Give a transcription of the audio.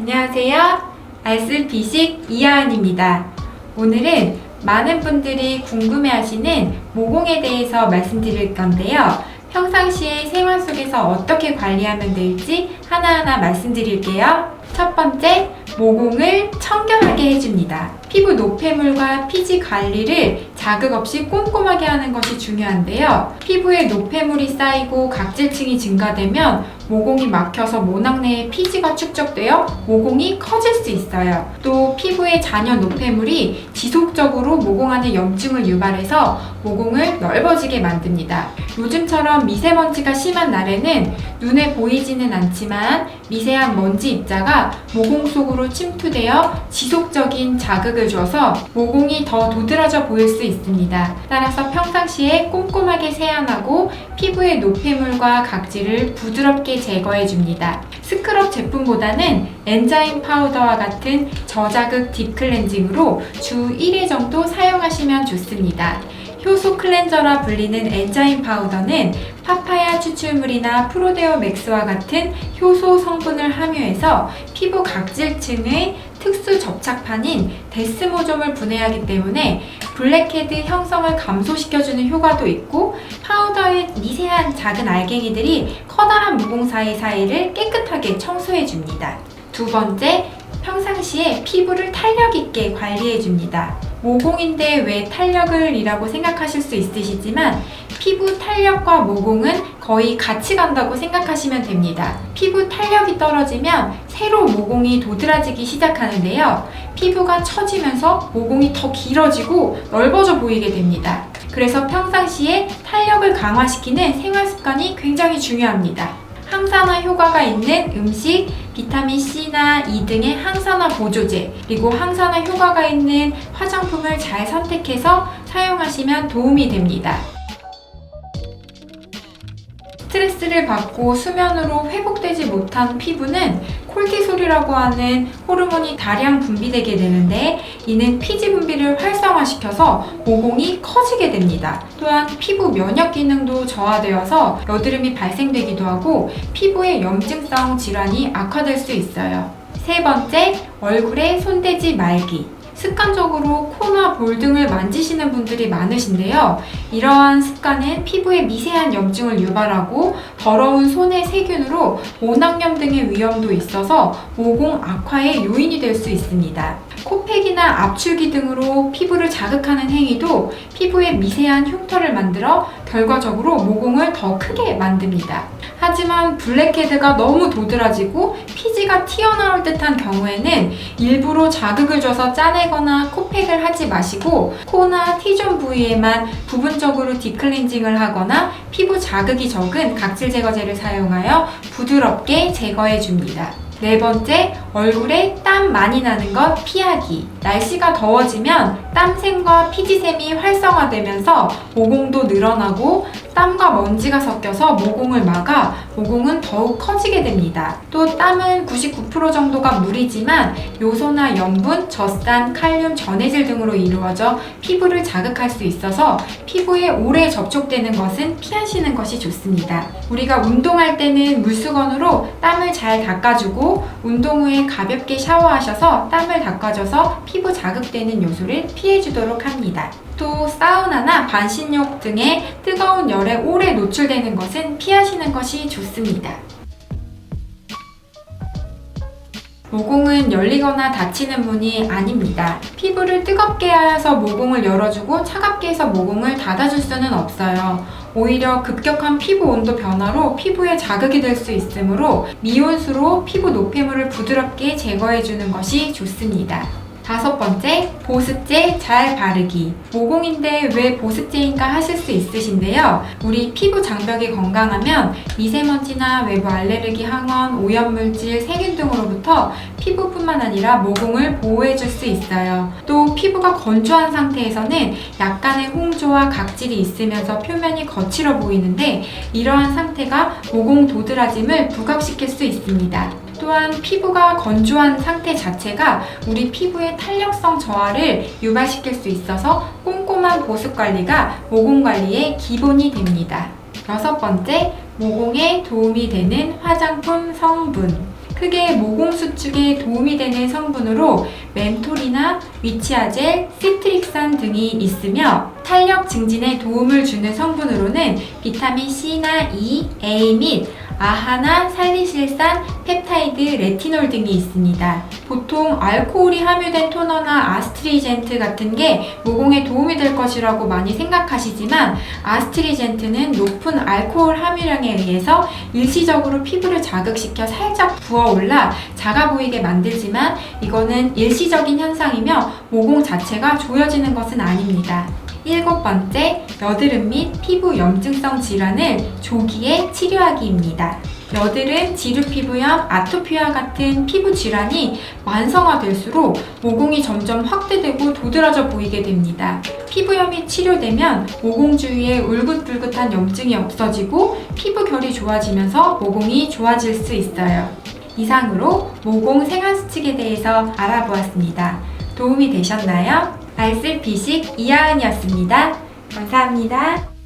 안녕하세요. 알쓸 비식 이하은입니다. 오늘은 많은 분들이 궁금해하시는 모공에 대해서 말씀드릴 건데요. 평상시에 생활 속에서 어떻게 관리하면 될지 하나하나 말씀드릴게요. 첫 번째, 모공을 청결하게 해줍니다. 피부 노폐물과 피지 관리를 자극 없이 꼼꼼하게 하는 것이 중요한데요. 피부에 노폐물이 쌓이고 각질층이 증가되면 모공이 막혀서 모낭 내에 피지가 축적되어 모공이 커질 수 있어요. 또 피부에 잔여 노폐물이 지속적으로 모공 안에 염증을 유발해서 모공을 넓어지게 만듭니다. 요즘처럼 미세먼지가 심한 날에는 눈에 보이지는 않지만 미세한 먼지 입자가 모공 속으로 침투되어 지속적인 자극을 줘서 모공이 더 도드라져 보일 수 있습니다. 따라서 평상시에 꼼꼼하게 세안하고 피부의 노폐물과 각질을 부드럽게 제거해 줍니다. 스크럽 제품보다는 엔자임 파우더와 같은 저자극 딥클렌징으로 주 1회 정도 사용하시면 좋습니다. 효소 클렌저라 불리는 엔자임 파우더는 파파야 추출물이나 프로데오 맥스와 같은 효소 성분을 함유해서 피부 각질층의 특수 접착판인 데스모점을 분해하기 때문에 블랙헤드 형성을 감소시켜주는 효과도 있고 파우 더의 미세한 작은 알갱이들이 커다란 모공 사이사이를 깨끗하게 청소해 줍니다. 두 번째, 평상시에 피부를 탄력 있게 관리해 줍니다. 모공인데 왜 탄력을 이라고 생각하실 수 있으시지만 피부 탄력과 모공은 거의 같이 간다고 생각하시면 됩니다. 피부 탄력이 떨어지면 새로 모공이 도드라지기 시작하는데요. 피부가 처지면서 모공이 더 길어지고 넓어져 보이게 됩니다. 그래서 평상시에 탄력을 강화시키는 생활 습관이 굉장히 중요합니다. 항산화 효과가 있는 음식, 비타민 C나 E 등의 항산화 보조제, 그리고 항산화 효과가 있는 화장품을 잘 선택해서 사용하시면 도움이 됩니다. 스트레스를 받고 수면으로 회복되지 못한 피부는 콜티솔이라고 하는 호르몬이 다량 분비되게 되는데 이는 피지 분비를 활성화시켜서 모공이 커지게 됩니다. 또한 피부 면역 기능도 저하되어서 여드름이 발생되기도 하고 피부의 염증성 질환이 악화될 수 있어요. 세 번째, 얼굴에 손대지 말기. 습관적으로 코나 볼 등을 만지시는 분들이 많으신데요. 이러한 습관은 피부에 미세한 염증을 유발하고 더러운 손의 세균으로 모낭염 등의 위험도 있어서 모공 악화의 요인이 될 수 있습니다. 코팩이나 압출기 등으로 피부를 자극하는 행위도 피부에 미세한 흉터를 만들어 결과적으로 모공을 더 크게 만듭니다. 하지만 블랙헤드가 너무 도드라지고 피지가 튀어나올 듯한 경우에는 일부러 자극을 줘서 짜내거나 코팩을 하지 마시고 코나 T존 부위에만 부분적으로 디클렌징을 하거나 피부 자극이 적은 각질 제거제를 사용하여 부드럽게 제거해 줍니다. 네 번째, 얼굴에 땀 많이 나는 것 피하기. 날씨가 더워지면 땀샘과 피지샘이 활성화되면서 모공도 늘어나고 땀과 먼지가 섞여서 모공을 막아 모공은 더욱 커지게 됩니다. 또 땀은 99% 정도가 물이지만 요소나 염분, 젖산, 칼륨, 전해질 등으로 이루어져 피부를 자극할 수 있어서 피부에 오래 접촉되는 것은 피하시는 것이 좋습니다. 우리가 운동할 때는 물수건으로 땀을 잘 닦아주고 운동 후에 가볍게 샤워하셔서 땀을 닦아줘서 피부 자극되는 요소를 피해주도록 합니다. 또 사우나나 반신욕 등의 뜨거운 열에 오래 노출되는 것은 피하시는 것이 좋습니다. 모공은 열리거나 닫히는 문이 아닙니다. 피부를 뜨겁게 하여서 모공을 열어주고 차갑게 해서 모공을 닫아줄 수는 없어요. 오히려 급격한 피부 온도 변화로 피부에 자극이 될 수 있으므로 미온수로 피부 노폐물을 부드럽게 제거해주는 것이 좋습니다. 다섯 번째, 보습제 잘 바르기. 모공인데 왜 보습제인가 하실 수 있으신데요. 우리 피부 장벽이 건강하면 미세먼지나 외부 알레르기 항원, 오염물질, 세균 등으로부터 피부뿐만 아니라 모공을 보호해 줄 수 있어요. 또 피부가 건조한 상태에서는 약간의 홍조와 각질이 있으면서 표면이 거칠어 보이는데 이러한 상태가 모공 도드라짐을 부각시킬 수 있습니다. 또한 피부가 건조한 상태 자체가 우리 피부의 탄력성 저하를 유발시킬 수 있어서 꼼꼼한 보습 관리가 모공 관리의 기본이 됩니다. 여섯 번째, 모공에 도움이 되는 화장품 성분. 크게 모공 수축에 도움이 되는 성분으로 멘톨이나 위치아젤, 시트릭산 등이 있으며 탄력 증진에 도움을 주는 성분으로는 비타민 C나 E, A 및 아하나 살리실산, 펩타이드, 레티놀 등이 있습니다. 보통 알코올이 함유된 토너나 아스트리젠트 같은 게 모공에 도움이 될 것이라고 많이 생각하시지만 아스트리젠트는 높은 알코올 함유량에 의해서 일시적으로 피부를 자극시켜 살짝 부어올라 작아 보이게 만들지만 이거는 일시적인 현상이며 모공 자체가 조여지는 것은 아닙니다. 일곱 번째, 여드름 및 피부 염증성 질환을 조기에 치료하기입니다. 여드름, 지루 피부염, 아토피와 같은 피부 질환이 완성화될수록 모공이 점점 확대되고 도드라져 보이게 됩니다. 피부염이 치료되면 모공 주위에 울긋불긋한 염증이 없어지고 피부 결이 좋아지면서 모공이 좋아질 수 있어요. 이상으로 모공 생활 수칙에 대해서 알아보았습니다. 도움이 되셨나요? 알쓸 비식 이하은이었습니다. 감사합니다.